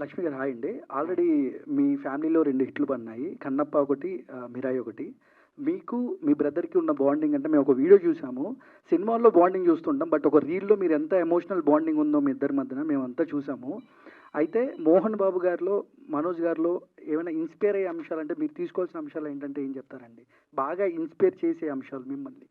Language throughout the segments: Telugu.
లక్ష్మి గారు హాయ్ అండి. ఆల్రెడీ మీ ఫ్యామిలీలో రెండు హిట్లు పడినాయి. కన్నప్ప ఒకటి మిరాయి ఒకటి. మీకు మీ బ్రదర్కి ఉన్న బాండింగ్ అంటే మేము ఒక వీడియో చూసాము. సినిమాల్లో బాండింగ్ చూస్తుంటాం బట్ ఒక రీల్లో మీరు ఎంత ఎమోషనల్ బాండింగ్ ఉందో మీ ఇద్దరి మధ్యన మేమంతా చూసాము. అయితే మోహన్ బాబు గారిలో మనోజ్ గారిలో ఏమైనా ఇన్స్పైర్ అయ్యే అంశాలు అంటే మీరు తీసుకోవాల్సిన అంశాలు ఏంటంటే ఏం చెప్తారండి? బాగా ఇన్స్పైర్ చేసే అంశాలు మిమ్మల్ని.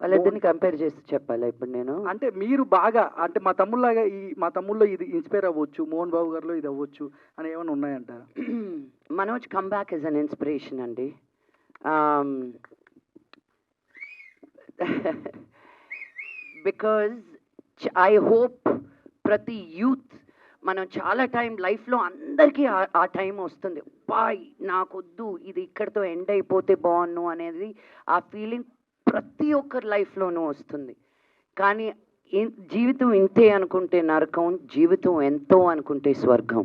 వాళ్ళిద్దరిని కంపేర్ చేసి చెప్పాలా ఇప్పుడు నేను? అంటే మీరు బాగా అంటే మా తమ్ముళ్ళలాగా ఈ మా తమ్ముళ్ళలో ఇది ఇన్స్పైర్ అవ్వచ్చు మోహన్ బాబు గారిలో ఇది అవ్వచ్చు అని ఏమైనా ఉన్నాయంటారా? Manoj come back is an inspiration అండి బికాజ్ ఐ హోప్ ప్రతి యూత్ మనం చాలా టైం లైఫ్లో అందరికీ ఆ- ఆ టైం వస్తుంది. బాయ్ నాకొద్దు ఇది ఇక్కడితో ఎండ్ అయిపోతే బాగున్ను అనేది ఆ ఫీలింగ్ ప్రతి ఒక్కరి లైఫ్లోనూ వస్తుంది. కానీ జీవితం ఇంతే అనుకుంటే నరకం జీవితం ఎంతో అనుకుంటే స్వర్గం.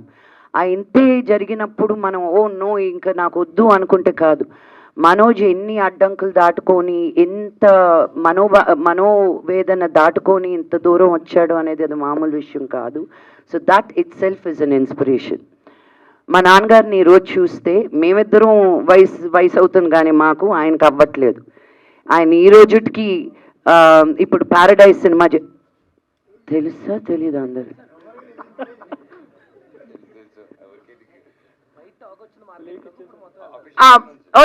ఆ ఇంతే జరిగినప్పుడు మనం ఓ నో ఇంకా నాకు వద్దు అనుకుంటే కాదు. మనోజ్ ఎన్ని అడ్డంకులు దాటుకొని ఎంత మనోభా మనోవేదన దాటుకొని ఇంత దూరం వచ్చాడు అనేది అది మామూలు విషయం కాదు. So that itself is an inspiration మా నాన్నగారిని ఈరోజు రోజు చూస్తే మేమిద్దరం వయసు వయసు అవుతుంది కానీ మాకు ఆయనకు అవ్వట్లేదు. ఆయన ఈ రోజుకి ఇప్పుడు పారడైజ్ సినిమా తెలుసా తెలీదా అందరు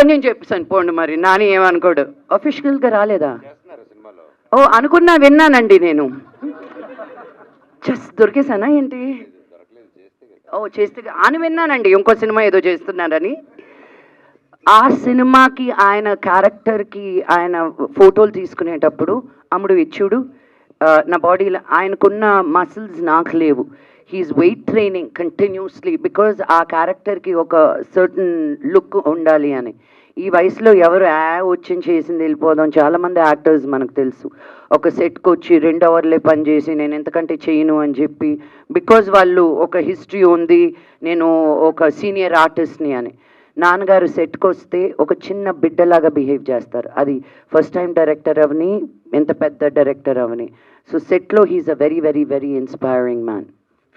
నేను చెప్పాను పోండి మరి. నాని ఏమనుకోడు. అఫీషియల్గా రాలేదా? ఓ అనుకున్నా విన్నానండి నేను. చెస్ దొరికేసానా ఏంటి? ఓ చేస్తే అని విన్నానండి ఇంకో సినిమా ఏదో చేస్తున్నారని. ఆ సినిమాకి ఆయన క్యారెక్టర్కి ఆయన ఫోటోలు తీసుకునేటప్పుడు అమ్ముడు ఇచ్చుడు నా బాడీలో ఆయనకున్న మసిల్స్ నాకు లేవు. He's weight training continuously because ఆ క్యారెక్టర్కి ఒక సర్టన్ లుక్ ఉండాలి అని. ఈ వయసులో ఎవరు యా వచ్చి చేసింది వెళ్ళిపోదాం. చాలామంది యాక్టర్స్ మనకు తెలుసు. ఒక సెట్కి వచ్చి రెండు అవర్లే పని చేసి నేను ఎంతకంటే చేయను అని చెప్పి బికాజ్ వాళ్ళు ఒక హిస్టరీ ఉంది నేను ఒక సీనియర్ ఆర్టిస్ట్ని అని. నాన్నగారు సెట్కి వస్తే ఒక చిన్న బిడ్డలాగా బిహేవ్ చేస్తారు. అది ఫస్ట్ టైం డైరెక్టర్ అవని ఎంత పెద్ద డైరెక్టర్ అవని. సో సెట్లో he's a very very very inspiring man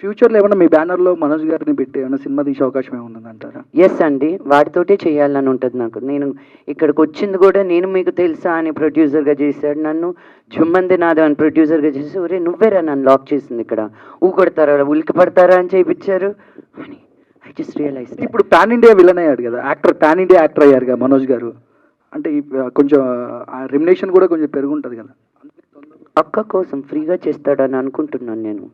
ఫ్యూచర్లో ఏమైనా మీ బ్యానర్లో మనోజ్ గారిని పెట్టి ఏమైనా సినిమా తీసే అవకాశం ఏమైనా అంటారా ఎస్ అండి. వాటితోటే చేయాలని ఉంటుంది నాకు. నేను ఇక్కడికి వచ్చింది కూడా నేను మీకు తెలుసా అని ప్రొడ్యూసర్గా చేశాడు నన్ను. జుమ్మంది నాదో అని ప్రొడ్యూసర్గా చేసి ఒరే నువ్వేరా నన్ను లాక్ చేసింది ఇక్కడ? ఊ కొడతారా ఉలికి పడతారా అని చేయించారు అని. ఐ జస్ట్ రియలైజ్ ఇప్పుడు పాన్ ఇండియా విలన్ అయ్యాడు కదా యాక్టర్ పాన్ ఇండియా యాక్టర్ అయ్యారు కదా మనోజ్ గారు. అంటే ఈ, ఆ, కొంచెం రెమినేషన్ కూడా కొంచెం పెరుగుంటుంది కదా. అక్క కోసం ఫ్రీగా చేస్తాడని అనుకుంటున్నాను నేను.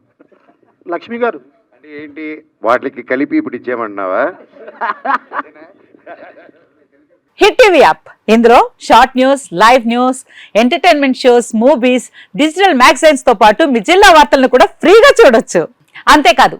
లక్ష్మి గారు. అంటే ఏంటి వాటికి కలిపి ఇప్పుడు ఇచ్చేయమంటున్నావా? Hit TV app. ఇందులో short news live news entertainment shows movies digital మ్యాగజైన్స్తో పాటు మీ జిల్లా వార్తలను కూడా ఫ్రీగా చూడొచ్చు. అంతేకాదు